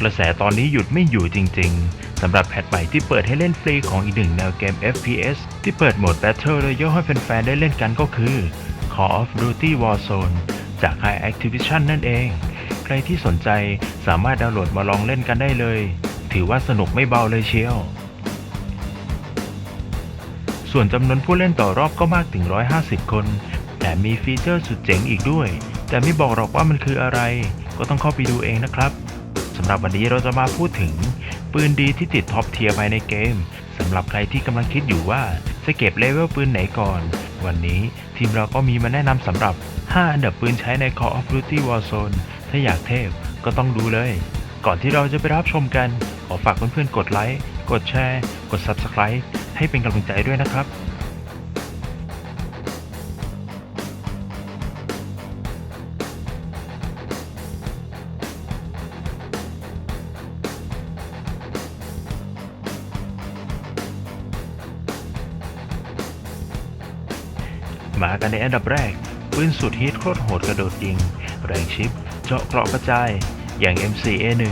กระแสตอนนี้หยุดไม่อยู่จริง ๆ สำหรับแพทใหม่ที่เปิดให้เล่นฟรีของอีกหนึ่งแนวเกม FPS ที่เปิดโหมด Battle Royale ให้แฟนๆได้เล่นกันก็คือ Call of Duty Warzone จาก High Activision นั่นเอง ใครที่สนใจสามารถดาวน์โหลดมาลองเล่นกันได้เลย ถือว่าสนุกไม่เบาเลยเชียว ส่วนจำนวนผู้เล่นต่อรอบก็มากถึง 150 คน แต่มีฟีเจอร์สุดเจ๋งอีกด้วย แต่ไม่บอกหรอกว่ามันคืออะไร ก็ต้องเข้าไปดูเองนะครับำหรับวันนี้เราจะมาพูดถึง ปืนดีที่ติดท็อปเทียร์ภายในเกมสำหรับใครที่กำลังคิดอยู่ว่าจะเก็บเลเวลปืนไหนก่อน วันนี้ทีมเราก็มีมาแนะนำสำหรับ 5 อันดับปืนใช้ใน Call of Duty Warzone ถ้าอยากเทพก็ต้องดูเลย ก่อนที่เราจะไปรับชมกัน ขอฝากเพื่อนๆกดไลค์ กดแชร์ กด Subscribe ให้เป็นกำลังใจด้วยนะครับ มากันในอันดับแรกปืนสุดฮิตโคตรโหดกระโดดยิง แรงชิป เจาะเกราะกระจาย อย่าง M4A1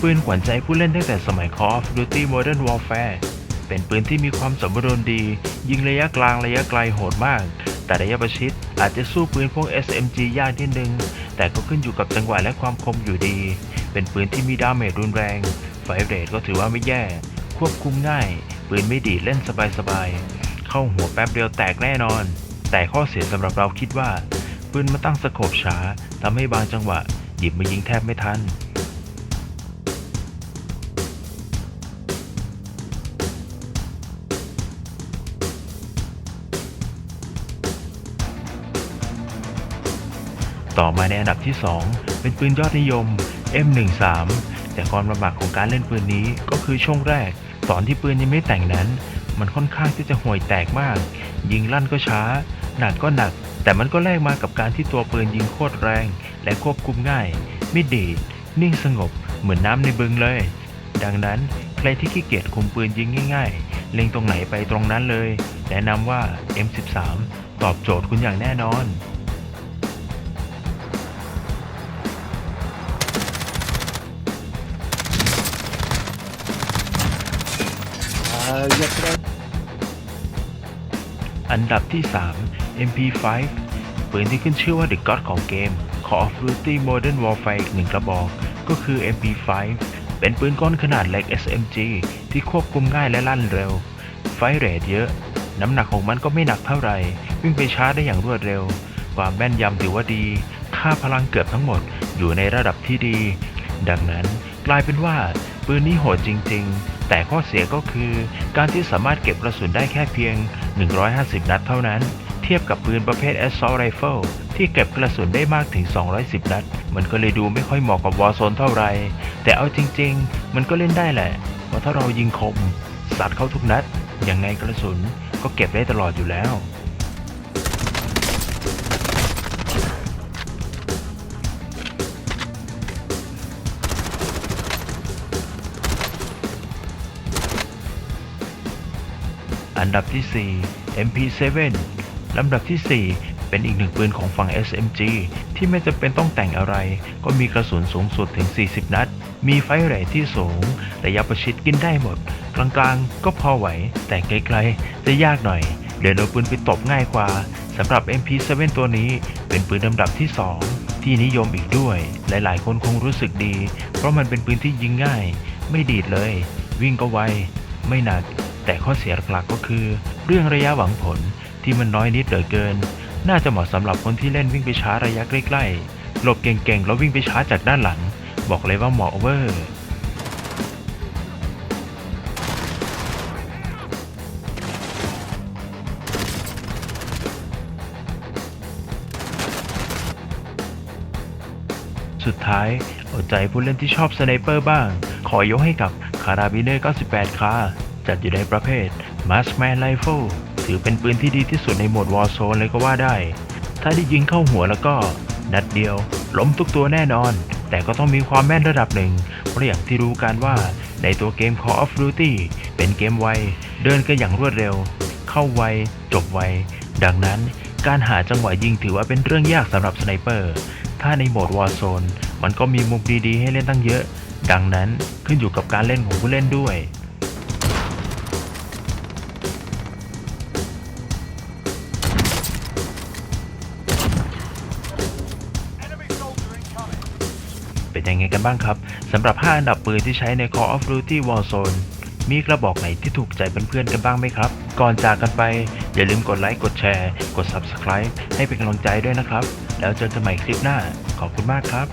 ปืนขวัญใจผู้เล่นตั้งแต่สมัย Call of Duty Modern Warfare เป็นปืนที่มีความสมบูรณ์ดี ยิงระยะกลางระยะไกลโหดมาก แต่ระยะประชิดอาจจะสู้ปืนพวก SMG ยากนิดนึง แต่ก็ขึ้นอยู่กับจังหวะและความคมอยู่ดี เป็นปืนที่มีดาเมจรุนแรง ไฟเรทก็ถือว่าไม่แย่ ควบคุมง่าย ปืนไม่ดีเล่นสบายๆ เข้าหัวแป๊บเดียวแตกแน่นอน แต่ข้อเสียสำหรับเราคิดว่าปืนมาตั้งสโคบช้าทำให้บางจังหวะหยิบมายิงแทบไม่ทันต่อมาในอันดับที่ 2 เป็นปืนยอดนิยม M13 แต่ความลำบากของการเล่นปืนนี้ก็คือช่วงแรก ตอนที่ปืนยังไม่แต่งนั้น มันค่อนข้างที่จะห่วยแตกมาก ยิงลั่นก็ช้า หนักก็หนัก แต่มันก็แลกมากับการที่ตัวปืนยิงโคตรแรง และควบคุมง่าย ไม่ดีดนิ่งสงบ เหมือนน้ำในบึงเลย ดังนั้นใครที่ขี้เกียจคุมปืนยิงง่าย ๆ เล็งตรงไหนไปตรงนั้นเลย แนะนำว่า M13 ตอบโจทย์คุณอย่างแน่นอนอันดับที่ 3 MP5 ปืนที่ขึ้นชื่อว่า The God ของเกม Call of Duty Modern Warfare อีกหนึ่งกระบอก ก็คือ MP5 เป็นปืนก้อนขนาดเล็ก SMG ที่ควบคุมง่ายและลั่นเร็ว ไฟเรทเยอะ น้ำหนักของมันก็ไม่หนักเท่าไหร่ วิ่งไปช้าได้อย่างรวดเร็ว ความแม่นยำถือว่าดี ค่าพลังเกือบทั้งหมดอยู่ในระดับที่ดี ดังนั้นกลายเป็นว่าปืนนี้โหดจริง ๆ แต่ข้อเสียก็คือ การที่สามารถเก็บกระสุนได้แค่เพียง 150 นัดเท่านั้น เทียบกับปืนประเภท Assault Rifle ที่เก็บกระสุนได้มากถึง 210 นัด มันก็เลยดูไม่ค่อยเหมาะกับ Warzone เท่าไหร่ แต่เอาจริง ๆ มันก็เล่นได้แหละ เพราะถ้าเรายิงคม สัตว์เข้าทุกนัด ยังไงกระสุนก็เก็บได้ตลอดอยู่แล้วอันดับที่ 4 MP7 ลำดับที่ 4 เป็นอีกหนึ่งปืนของฝั่ง SMG ที่ไม่จำเป็นต้องแต่งอะไร ก็มีกระสุนสูงสุดถึง 40 นัด มีไฟเรทที่สูง ระยะประชิดกินได้หมด กลางๆ ก็พอไหว แต่ไกลๆ จะยากหน่อย เดินเอาปืนไปตบง่ายกว่าสำหรับ MP7 ตัวนี้เป็นปืนลำดับที่ 2 ที่นิยมอีกด้วย หลายๆ คนคงรู้สึกดี เพราะมันเป็นปืนที่ยิงง่าย ไม่ดีดเลย วิ่งก็ไว ไม่หนัก แต่ข้อเสียหลักๆก็คือ เรื่องระยะหวังผล ที่มันน้อยนิดเหลือเกิน น่าจะเหมาะสำหรับคนที่เล่นวิ่งไปช้าระยะใกล้ๆ หลบเก่งๆ แล้ววิ่งไปช้าจากด้านหลัง บอกเลยว่าเหมาะเวอร์สุดท้ายเอาใจผู้เล่นที่ชอบสไนเปอร์บ้าง ขอยกให้กับคาราบิเนอร์98คาจัดอยู่ในประเภท Marksman Rifle ถือเป็นปืนที่ดีที่สุดในโหมด Warzone เลยก็ว่าได้ ถ้าได้ยิงเข้าหัวแล้วก็ นัดเดียว ล้มทุกตัวแน่นอน แต่ก็ต้องมีความแม่นระดับหนึ่ง เพราะอย่างที่รู้กันว่า ในตัวเกม Call of Duty เป็นเกมไว เดินกันอย่างรวดเร็ว เข้าไว จบไว ดังนั้นการหาจังหวะยิงถือว่าเป็นเรื่องยากสำหรับสไนเปอร์ ถ้าในโหมด Warzone มันก็มีมุมดีๆ ให้เล่นตั้งเยอะ ดังนั้นขึ้นอยู่กับการเล่นของผู้เล่นด้วย เป็นยังไงกันบ้างครับสำหรับ 5 อันดับปืนที่ใช้ใน Call of Duty Warzone มีกระบอกไหนที่ถูกใจเพื่อนๆกันบ้างไหมครับ ก่อนจากกันไป อย่าลืมกดไลค์กดแชร์ กด Subscribe ให้เป็นกำลังใจด้วยนะครับ แล้วเจอกันใหม่คลิปหน้า ขอบคุณมากครับ